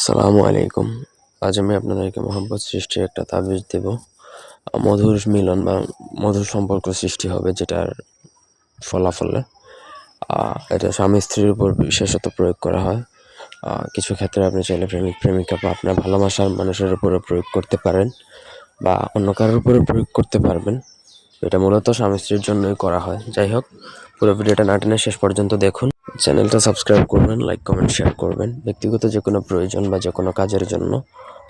আসসালামু আলাইকুম। আজ আমি আপনাদেরকে মোহাম্মদ সৃষ্টির একটা তাবিজ দেব। মধুর মিলন বা মধুর সম্পর্ক সৃষ্টি হবে যেটার ফলাফলে এটা স্বামী স্ত্রীর উপর বিশেষত প্রয়োগ করা হয়। কিছু ক্ষেত্রে আপনি চাইলে প্রেমিক, প্রেমিকা বা আপনার ভালোবাসার মানুষের উপরে প্রয়োগ করতে পারেন বা অন্য কারোর উপরে প্রয়োগ করতে পারবেন। এটা মূলত স্বামী স্ত্রীর জন্যই করা হয়। যাই হোক, পুরো ভিডিওটা না টেনে শেষ পর্যন্ত দেখুন। চ্যানেলটা সাবস্ক্রাইব করবেন লাইক কমেন্ট শেয়ার করবেন। ব্যক্তিগত যে কোনো প্রয়োজন বা যে কোনো কাজের জন্য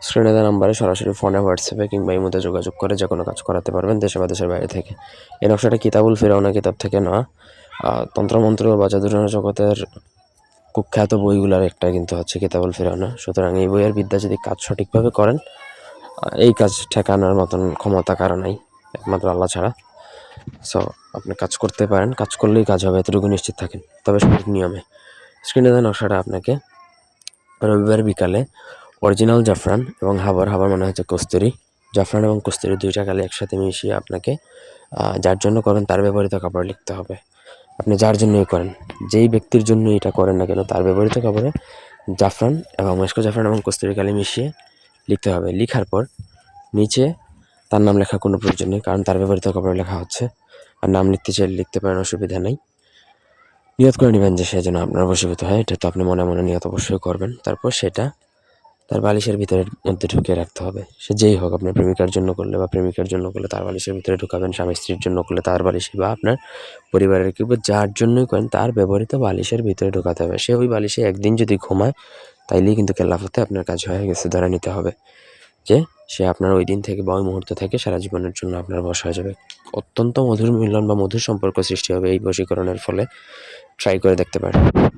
স্ক্রিনে দেওয়া নাম্বারে সরাসরি ফোনে হোয়াটসঅ্যাপে কিংবা ইমোতে যোগাযোগ করে যে কোনো কাজ করাতে পারবেন দেশে বা দেশের বাইরে থেকে। এই নকশাটা কিতাবুল ফেরাউনা কিতাব থেকে আহ, তন্ত্রমন্ত্র বা জাদুটনা জগতের কুখ্যাত বইগুলোর একটা কিন্তু হচ্ছে কিতাবুল ফেরাউনা। সুতরাং এই বইয়ের বিদ্যা যদি কাজ সঠিকভাবে করেন এই কাজ ঠেকানোর মতন ক্ষমতা কারও নাই একমাত্র আল্লাহ ছাড়া। সো আপনি কাজ করতে পারেন। কাজ করলেই কাজ হবে, এতটুকু নিশ্চিত থাকেন। তবে সঠিক নিয়মে। স্ক্রিনে দেওয়া নকশাটা আপনাকে রবিবার বিকালে অরিজিনাল জাফরান এবং হাবার হাবার মনে হচ্ছে কস্তুরি। জাফরান এবং কস্তুরি দুইটা কালে একসাথে মিশিয়ে আপনাকে যার জন্য করেন তার ব্যবহৃত কাপড় লিখতে হবে। আপনি যার জন্যই করেন, যেই ব্যক্তির জন্য এটা করেন না কেন, তার ব্যবহৃত কাপড়ে জাফরান এবং মেশকো জাফরান এবং কস্তুরি কালি মিশিয়ে লিখতে হবে। লিখার পর নিচে তার নাম লেখার কোনো প্রয়োজন নেই, কারণ তার ব্যবহৃত কাপড়ে লেখা হচ্ছে। আর নাম লিখতে চাইলে লিখতে পারেন, অসুবিধা নেই। নিয়ত করে নেবেন যে সে যেন আপনার বশীভূত হয়, এটা তো আপনি মনে মনে নিয়ত অবশ্যই করবেন। তারপর সেটা তার বালিশের ভিতরে মধ্যে ঢুকিয়ে রাখতে হবে। সে যেই হোক, আপনার প্রেমিকার জন্য করলে বা প্রেমিকার জন্য করলে তার বালিশের ভিতরে ঢুকাবেন, স্বামী স্ত্রীর জন্য করলে তার বালিশে বা আপনার পরিবারের কেউ যার জন্যই করেন, তার ব্যবহৃত বালিশের ভিতরে ঢোকাতে হবে। সে ওই বালিশে একদিন যদি ঘুমায়, তাইলেই কিন্তু কেল্লাফতে আপনার কাজ হয়ে গেছে, ধরে নিতে হবে যে সে আপনার ওই দিন থেকে বা ওই মুহূর্ত থেকে সারা জীবনের জন্য আপনার বসা হয়ে যাবে। অত্যন্ত মধুর মিলন বা মধুর সম্পর্ক সৃষ্টি হবে এই বশীকরণের ফলে। ট্রাই করে দেখতে পারেন।